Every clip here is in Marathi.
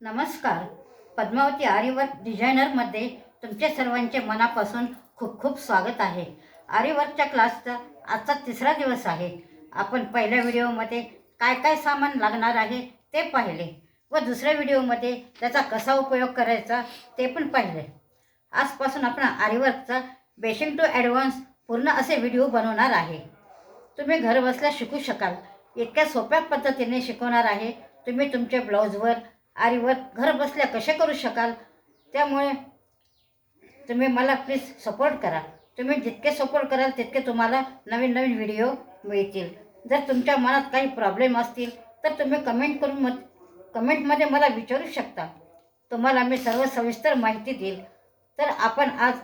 नमस्कार. पद्मावती आर्यवर्क डिझायनरमध्ये तुमचे सर्वांचे मनापासून खूप खूप स्वागत आहे. आर्यवर्कच्या क्लासचा आजचा तिसरा दिवस आहे. आपण पहिल्या व्हिडिओमध्ये काय काय सामान लागणार आहे ते पाहिले व दुसऱ्या व्हिडिओमध्ये त्याचा कसा उपयोग करायचा ते पण पाहिले. आजपासून आपण आर्यवर्कचा बेसिक टू ॲडव्हान्स पूर्ण असे व्हिडिओ बनवणार आहे. तुम्ही घरबसल्या शिकू शकाल. इतक्या सोप्या पद्धतीने शिकवणार आहे. तुम्ही तुमच्या ब्लाऊजवर आरीवर घर बसल्या कसे करू शकाल? त्यामुळे तुम्ही मला प्लीज सपोर्ट करा. तुम्ही जितके सपोर्ट कराल तितके तुम्हाला नवीन नवीन व्हिडिओ मिळतील. जर तुमच्या मनात काही प्रॉब्लेम असतील तर तुम्ही कमेंट करून मग कमेंटमध्ये मला विचारू शकता. तुम्हाला मी सर्व सविस्तर माहिती देईल. तर आपण आज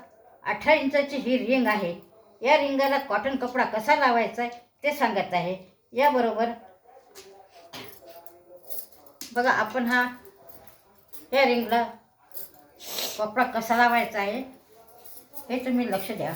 अठरा इंचाची ही रिंग आहे. या रिंगाला कॉटन कपडा कसा लावायचा आहे ते सांगत आहे. याबरोबर बघा आपण हा हेअरिंगला कपडा कसा लावायचा आहे हे तुम्ही लक्ष द्या.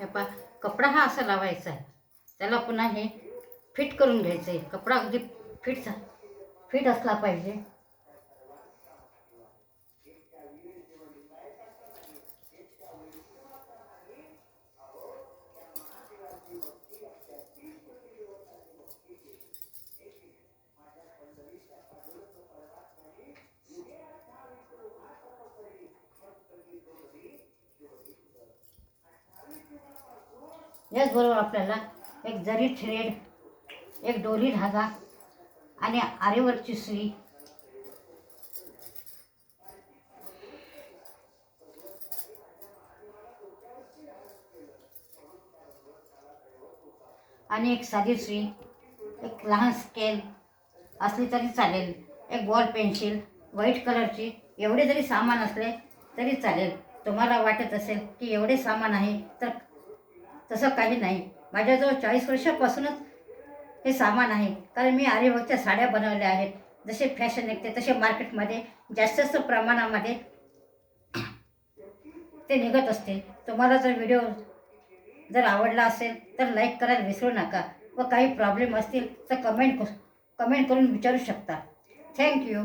हे पा कपडा हा असा लावायचा आहे. त्याला पुन्हा हे फिट करून घ्यायचं आहे. कपडा अगदी फिट फिट असला पाहिजे. याचबरोबर आपल्याला एक जरी थ्रेड एक डोरी धागा आणि आरेवरची सुई आणि एक साधी सुई एक लहान स्केल असली तरी चालेल. एक बॉल पेन्सिल व्हाईट कलरची एवढे जरी सामान असले तरी चालेल. तुम्हाला वाटत असेल की एवढे सामान आहे तर तसं काही नाही. माझ्याजवळ चाळीस वर्षापासूनच हे सामान आहे. कारण मी आर्यभक्तच्या साड्या बनवल्या आहेत. जसे फॅशन निघते तसे मार्केटमध्ये जास्त जास्त प्रमाणामध्ये ते निघत असते. तुम्हाला जर व्हिडिओ जर आवडला असेल तर लाईक करायला विसरू नका. व काही प्रॉब्लेम असतील तर कमेंट कमेंट करून विचारू शकता. थँक्यू